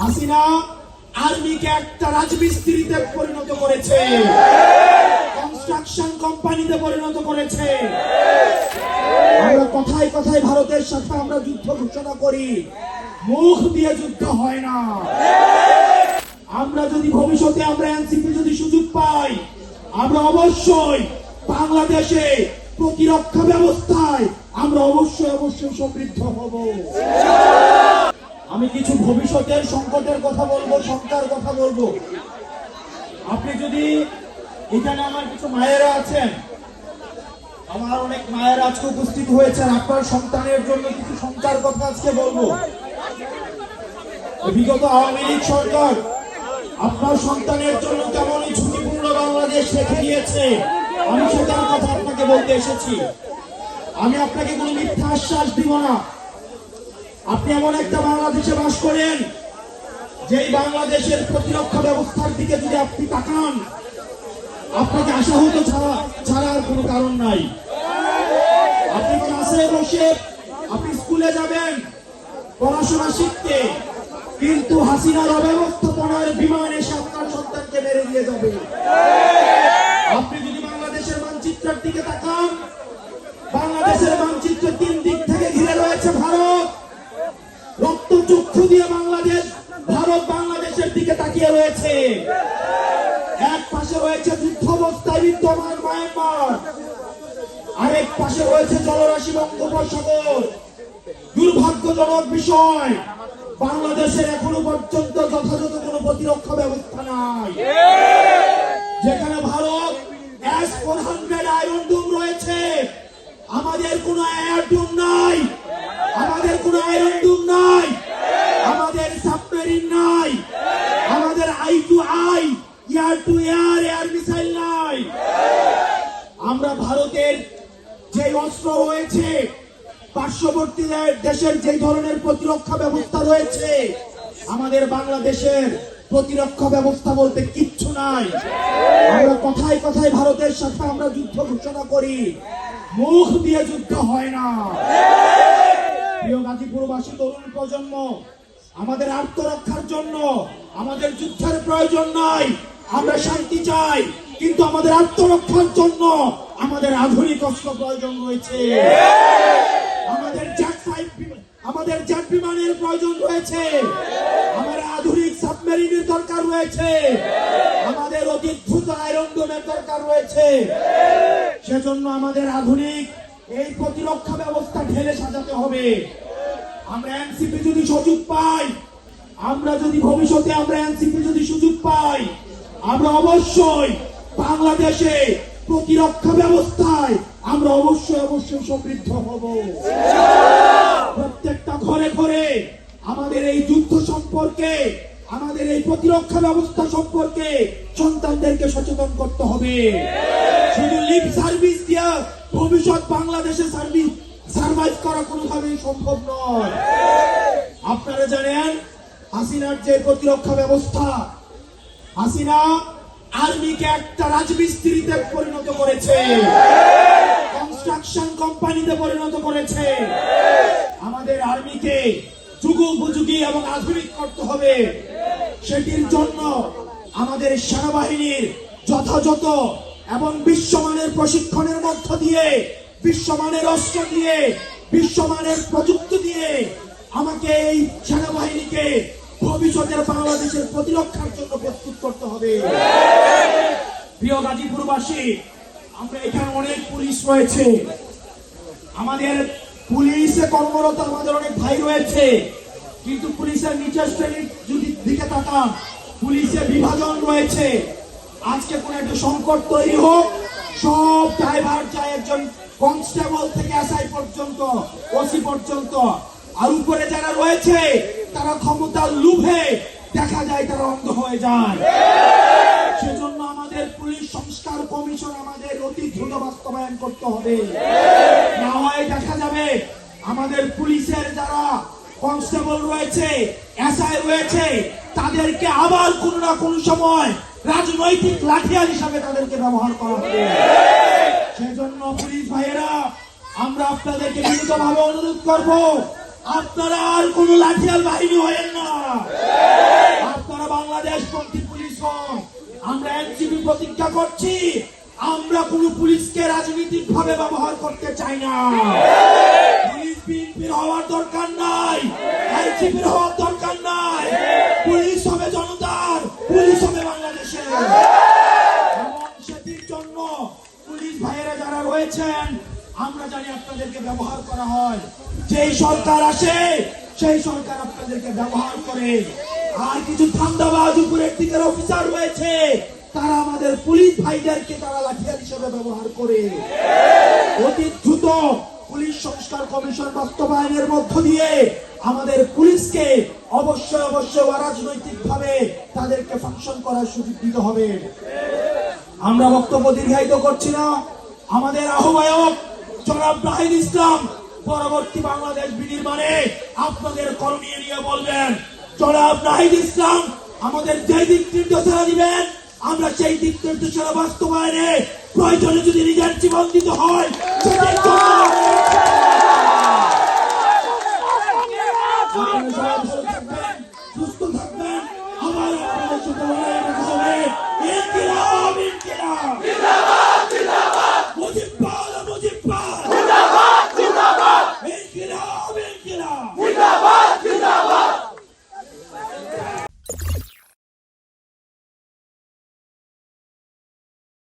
হাসিনা আর্মিকে একটা রাজমিস্ত্রিতে পরিণত করেছে। কনস্ট্রাকশন কোম্পানিতে পরিণত করেছে। আমরা কথায় কথায় ভারতের সাথে আমরা যুদ্ধ ঘোষণা করি। মুখ দিয়ে যুদ্ধ হয় না। আমরা যদি ভবিষ্যতে আমরা এনসিপি যদি সুযোগ পাই, আমরা অবশ্যই বাংলাদেশে প্রতিরক্ষা ব্যবস্থায় আমরা অবশ্যই অবশ্যই সমৃদ্ধ হব। আমি কিছু ভবিষ্যতের সংকটের কথা বলব, শঙ্কার কথা বলব। আপনি যদি এখানে আমার কিছু মায়েরা আছেন, আমার অনেক মায়েরা আজকে উপস্থিত হয়েছেন, আপনার সন্তানের জন্য কিছু শঙ্কার কথা আজকে বলব। বিগত আওয়ামী লীগ সরকার, আপনার সন্তানের জন্য কেমনই ঝুঁকিপূর্ণ বাংলাদেশ রেখে দিয়েছে, আমি সেটার কথা আপনাকে বলতে এসেছি। আমি আপনাকে কোনো মিথ্যা আশ্বাস দিব না। আপনি এমন একটা বাংলাদেশে বাস করেন, যেই বাংলাদেশের প্রতিরক্ষা ব্যবস্থার দিকে যদি আপনি তাকান, আপনাকে আশাহত ছাড়া ছাড়ার কোনো কারণ নাই। আপনি ক্লাসে বসে আপনি স্কুলে যাবেন, পড়াশোনা শিখতে, কিন্তু হাসিনার অব্যবস্থাপনার বিমান এসে আপনার সন্তানকে মেরে দিয়ে যাবে আপনি যদি বাংলাদেশের মানচিত্রের দিকে তাকান, বাংলাদেশের মানচিত্র তিন দিক থেকে রয়েছে এক পাশে রয়েছে যুদ্ধবস্থায় বিদ্যমান মায়ানমার। আরেক পাশে রয়েছে জলরাশি বঙ্গোপসাগর দুর্ভাগ্যজনক বিষয়, বাংলাদেশের এখনও পর্যন্ত যথাযথ কোনো প্রতিরক্ষা ব্যবস্থা নাই। যেখানে Bharat S four hundred iron dome রয়েছে। আমাদের কোনো এয়ার ডুম নাই। আমাদের কোনো আয়রন ডুম নাই। আমাদের সাবমেরিন নাই। I air to air air missile নাই। আমরা ভারতের যে অস্ত্র রয়েছে, পার্শ্ববর্তী দেশের যে ধরনের প্রতিরক্ষা ব্যবস্থা রয়েছে, আমাদের বাংলাদেশের প্রতিরক্ষা ব্যবস্থা বলতে কিচ্ছু নাই। আমরা কথায় কথায় ভারতের সাথে আমরা যুদ্ধ ঘোষণা করি। মুখ দিয়ে যুদ্ধ হয় না। প্রিয় গাজীপুরবাসী, তরুণ প্রজন্ম আমাদের আত্মরক্ষার জন্য, আমাদের যুদ্ধের প্রয়োজন নাই, আমরা শান্তি চাই, কিন্তু আমাদের আত্মরক্ষার জন্য আমাদের আধুনিক অস্ত্র প্রয়োজন রয়েছে। আমাদের আমাদের জ্যাট বিমানের প্রয়োজন রয়েছে। আমাদের আধুনিক সাবমেরিনের দরকার রয়েছে। আমাদের অতি দ্রুত আয়রন ডোমের দরকার রয়েছে। সেজন্য আমাদের আধুনিক এই প্রতিরক্ষা ব্যবস্থা ঢেলে সাজাতে হবে। আমরা এনসিপি যদি সুযোগ পাই, আমরা যদি ভবিষ্যতে আমরা এনসিপি যদি সুযোগ পাই, আমরা অবশ্যই বাংলাদেশে প্রতিরক্ষা ব্যবস্থায় আমরা অবশ্যই অবশ্যই সমৃদ্ধ হব। প্রত্যেকটা ঘরে ঘরে আমাদের এই যুদ্ধ সম্পর্কে, আমাদের এই প্রতিরক্ষা ব্যবস্থা সম্পর্কে সন্তানদেরকে সচেতন করতে হবে। শুধু লিপ সার্ভিস দিয়া ভবিষ্যৎ বাংলাদেশে সার্ভিস সার্ভাইভ করা কোনোভাবেই সম্ভব নয়। আপনারা জানেন, হাসিনার যে প্রতিরক্ষা ব্যবস্থা, হাসিনা আর্মিকে একটা রাজমিস্ত্রিতে পরিণত করেছে। কনস্ট্রাকশন কোম্পানিতে পরিণত করেছে। আমাদের আর্মিকে যুগোপযোগী এবং আধুনিক করতে হবে। সেটির জন্য আমাদের সেনাবাহিনীর যথাযথ এবং বিশ্বমানের প্রশিক্ষণের মধ্য দিয়ে বিশ্বমানের অস্ত্র দিয়ে, বিশ্বমানের প্রযুক্তি দিয়ে আমাকে এই সেনাবাহিনীকে ভবিষ্যতের বাংলাদেশের প্রতিরক্ষার জন্য প্রস্তুত করতে হবে। প্রিয় গাজীপুরবাসী, আমরা এখানে অনেক পুলিশ রয়েছে। আমাদের পুলিশে কর্মরত আমাদের অনেক ভাই রয়েছে। কিন্তু পুলিশের নিচের শ্রেণির যদি দিকে তাকান, পুলিশে বিভাজন রয়েছে। আজকে কোন একটা সংকট তৈরি হোক, সব ড্রাইভার চায় একজন কনস্টেবল থেকে এসআই পর্যন্ত, ওসি পর্যন্ত, আর উপরে যারা রয়েছে, তারা ক্ষমতার লুভে দেখা যায়, তারা অন্ধ হয়ে যায়। সেজন্য আমাদের পুলিশ সংস্কার কমিশন আমাদের অতি দ্রুত বাস্তবায়ন করতে হবে। না হয় দেখা যাবে আমাদের পুলিশের যারা কনস্টেবল রয়েছে, এসআই রয়েছে, তাদেরকে আবার কোন না কোন সময় রাজনৈতিক লাঠিয়াল হিসাবে তাদেরকে ব্যবহার করা হবে। সেই জন্য পুলিশ ভাইয়েরা, আমরা আপনাদেরকে বিনীতভাবে অনুরোধ করব, আপনারা আর কোন লাঠিয়াল বাহিনী হয়ে না। আপনারা বাংলাদেশ পন্থী পুলিশ হন, আমরা এনসিপি প্রতিজ্ঞা করছি, আমরা কোন পুলিশকে রাজনৈতিক ভাবে ব্যবহার করতে চাই না। পুলিশ বিএনপির হওয়ার দরকার নাই, এনসিপির হওয়ার রয়েছেন, আমরা জানি আপনাদেরকে ব্যবহার করা হয়। যেই সরকার আসে, সেই সরকার আপনাদেরকে ব্যবহার করে। আর কিছু ঠান্ডাবাজ উপরের দিকের অফিসার রয়েছে, তারা আমাদের পুলিশ ভাইদেরকে তারা লাঠিয়াল হিসেবে ব্যবহার করে। অতি দ্রুত পুলিশ সংস্কার কমিশন বাস্তবায়নের মধ্য দিয়ে আমাদের পুলিশকে অবশ্যই অবশ্যই অরাজনৈতিক ভাবে তাদেরকে ফাংশন করার সুযোগ দিতে হবে। আমরা বক্তব্য দীর্ঘায়িত করছি না। আমাদের আহ্বায়ক জনাব নাহিদ ইসলাম, পরবর্তী বাংলাদেশ বিনির্মাণে আপনাদের করণীয় নিয়ে বলবেন, জনাব নাহিদ ইসলাম, আমাদের যে দিক নির্দেশনা দিবেন, আমরা সেই দিক নির্দেশনা বাস্তবায়নে প্রয়োজনে যদি নিজের জীবন দিতে হয় Boom!